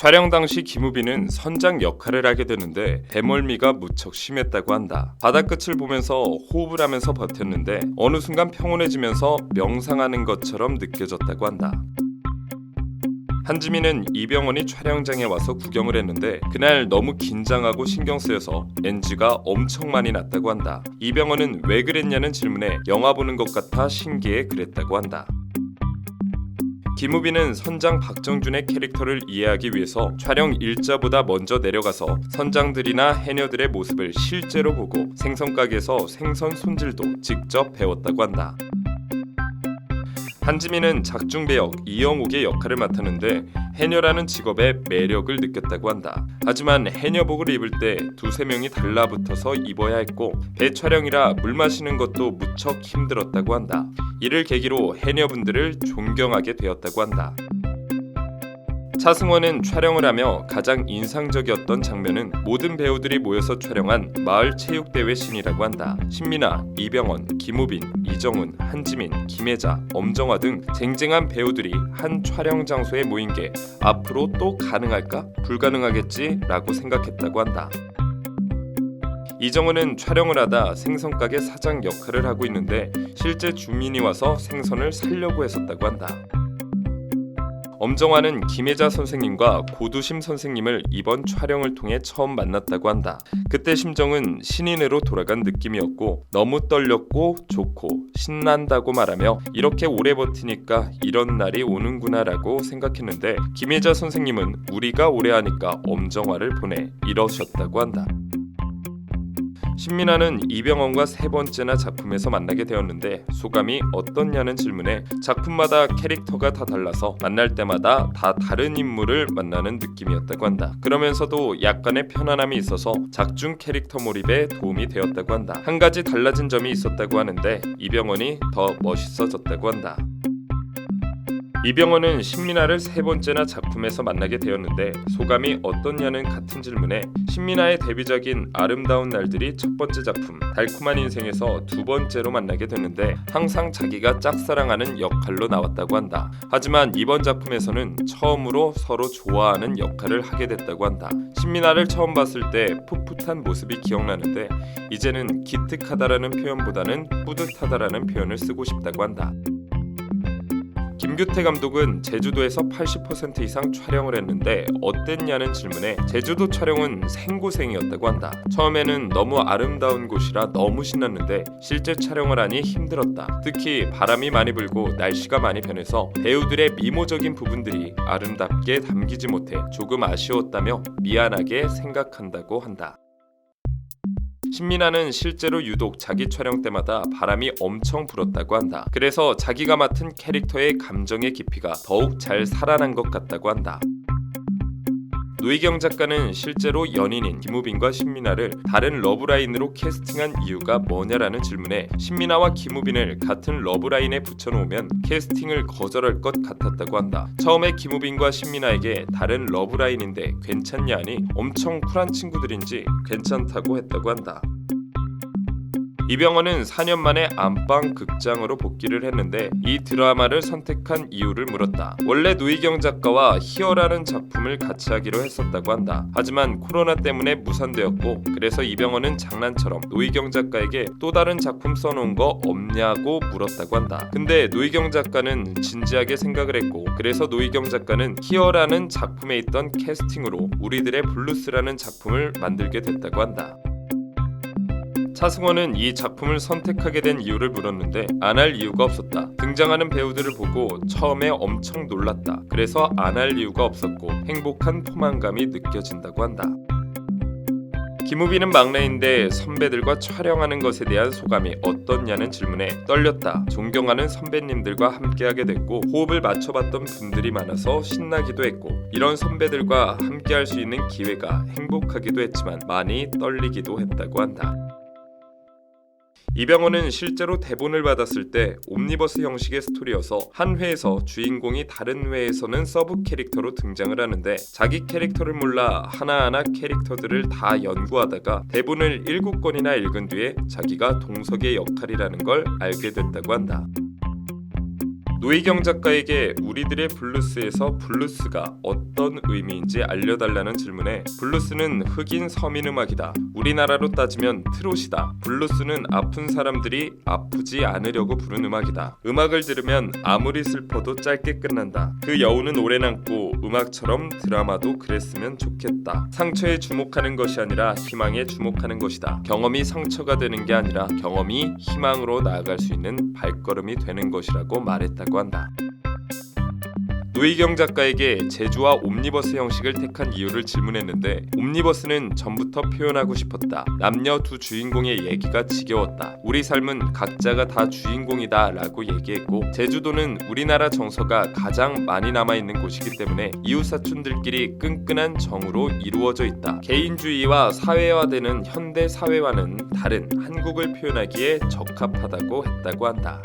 촬영 당시 김우빈은 선장 역할을 하게 되는데 배멀미가 무척 심했다고 한다. 바다 끝을 보면서 호흡을 하면서 버텼는데 어느 순간 평온해지면서 명상하는 것처럼 느껴졌다고 한다. 한지민은 이병헌이 촬영장에 와서 구경을 했는데 그날 너무 긴장하고 신경 쓰여서 NG가 엄청 많이 났다고 한다. 이병헌은 왜 그랬냐는 질문에 영화 보는 것 같아 신기해 그랬다고 한다. 김우빈은 선장 박정준의 캐릭터를 이해하기 위해서 촬영 일자보다 먼저 내려가서 선장들이나 해녀들의 모습을 실제로 보고 생선 가게에서 생선 손질도 직접 배웠다고 한다. 한지민은 작중 배역 이영옥의 역할을 맡았는데 해녀라는 직업의 매력을 느꼈다고 한다. 하지만 해녀복을 입을 때 두세 명이 달라붙어서 입어야 했고 배 촬영이라 물 마시는 것도 무척 힘들었다고 한다. 이를 계기로 해녀분들을 존경하게 되었다고 한다. 차승원은 촬영을 하며 가장 인상적이었던 장면은 모든 배우들이 모여서 촬영한 마을 체육대회 씬이라고 한다. 신민아, 이병헌, 김우빈, 이정훈, 한지민, 김혜자, 엄정화 등 쟁쟁한 배우들이 한 촬영 장소에 모인 게 앞으로 또 가능할까? 불가능하겠지라고 생각했다고 한다. 이정훈은 촬영을 하다 생선가게 사장 역할을 하고 있는데 실제 주민이 와서 생선을 살려고 했었다고 한다. 엄정화는 김혜자 선생님과 고두심 선생님을 이번 촬영을 통해 처음 만났다고 한다. 그때 심정은 신인으로 돌아간 느낌이었고 너무 떨렸고 좋고 신난다고 말하며 이렇게 오래 버티니까 이런 날이 오는구나라고 생각했는데 김혜자 선생님은 우리가 오래 하니까 엄정화를 보내 이러셨다고 한다. 신민아는 이병헌과 세 번째나 작품에서 만나게 되었는데 소감이 어떻냐는 질문에 작품마다 캐릭터가 다 달라서 만날 때마다 다 다른 인물을 만나는 느낌이었다고 한다. 그러면서도 약간의 편안함이 있어서 작중 캐릭터 몰입에 도움이 되었다고 한다. 한 가지 달라진 점이 있었다고 하는데 이병헌이 더 멋있어졌다고 한다. 이병헌은 신민아를 세 번째나 작 품에서 만나게 되었는데 소감이 어떻냐는 같은 질문에 신민아의 데뷔작인 아름다운 날들이 첫 번째 작품 달콤한 인생에서 두 번째로 만나게 됐는데 항상 자기가 짝사랑하는 역할로 나왔다고 한다. 하지만 이번 작품에서는 처음으로 서로 좋아하는 역할을 하게 됐다고 한다. 신민아를 처음 봤을 때 풋풋한 모습이 기억나는데 이제는 기특하다라는 표현보다는 뿌듯하다라는 표현을 쓰고 싶다고 한다. 김규태 감독은 제주도에서 80% 이상 촬영을 했는데 어땠냐는 질문에 제주도 촬영은 생고생이었다고 한다. 처음에는 너무 아름다운 곳이라 너무 신났는데 실제 촬영을 하니 힘들었다. 특히 바람이 많이 불고 날씨가 많이 변해서 배우들의 미모적인 부분들이 아름답게 담기지 못해 조금 아쉬웠다며 미안하게 생각한다고 한다. 신민아는 실제로 유독 자기 촬영 때마다 바람이 엄청 불었다고 한다. 그래서 자기가 맡은 캐릭터의 감정의 깊이가 더욱 잘 살아난 것 같다고 한다. 노희경 작가는 실제로 연인인 김우빈과 신민아를 다른 러브라인으로 캐스팅한 이유가 뭐냐라는 질문에 신민아와 김우빈을 같은 러브라인에 붙여놓으면 캐스팅을 거절할 것 같았다고 한다. 처음에 김우빈과 신민아에게 다른 러브라인인데 괜찮냐니 엄청 쿨한 친구들인지 괜찮다고 했다고 한다. 이병헌은 4년 만에 안방 극장으로 복귀를 했는데 이 드라마를 선택한 이유를 물었다. 원래 노희경 작가와 희열하는 작품을 같이 하기로 했었다고 한다. 하지만 코로나 때문에 무산되었고 그래서 이병헌은 장난처럼 노희경 작가에게 또 다른 작품 써놓은 거 없냐고 물었다고 한다. 근데 노희경 작가는 진지하게 생각을 했고 그래서 노희경 작가는 희열하는 작품에 있던 캐스팅으로 우리들의 블루스라는 작품을 만들게 됐다고 한다. 차승원은 이 작품을 선택하게 된 이유를 물었는데 안 할 이유가 없었다. 등장하는 배우들을 보고 처음에 엄청 놀랐다. 그래서 안 할 이유가 없었고 행복한 포만감이 느껴진다고 한다. 김우빈은 막내인데 선배들과 촬영하는 것에 대한 소감이 어떻냐는 질문에 떨렸다. 존경하는 선배님들과 함께하게 됐고 호흡을 맞춰봤던 분들이 많아서 신나기도 했고 이런 선배들과 함께할 수 있는 기회가 행복하기도 했지만 많이 떨리기도 했다고 한다. 이병헌은 실제로 대본을 받았을 때 옴니버스 형식의 스토리여서 한 회에서 주인공이 다른 회에서는 서브 캐릭터로 등장을 하는데 자기 캐릭터를 몰라 하나하나 캐릭터들을 다 연구하다가 대본을 7권이나 읽은 뒤에 자기가 동석의 역할이라는 걸 알게 됐다고 한다. 노희경 작가에게 우리들의 블루스에서 블루스가 어떤 의미인지 알려달라는 질문에 블루스는 흑인 서민 음악이다. 우리나라로 따지면 트롯이다. 블루스는 아픈 사람들이 아프지 않으려고 부른 음악이다. 음악을 들으면 아무리 슬퍼도 짧게 끝난다. 그 여운은 오래 남고 음악처럼 드라마도 그랬으면 좋겠다. 상처에 주목하는 것이 아니라 희망에 주목하는 것이다. 경험이 상처가 되는 게 아니라 경험이 희망으로 나아갈 수 있는 발걸음이 되는 것이라고 말했다 고 한다. 노희경 작가에게 제주와 옴니버스 형식을 택한 이유를 질문했는데 옴니버스는 전부터 표현하고 싶었다. 남녀 두 주인공의 얘기가 지겨웠다. 우리 삶은 각자가 다 주인공이다 라고 얘기했고 제주도는 우리나라 정서가 가장 많이 남아 있는 곳이기 때문에 이웃 사촌들끼리 끈끈한 정으로 이루어져 있다. 개인주의와 사회화되는 현대 사회와는 다른 한국을 표현하기에 적합하다고 했다고 한다.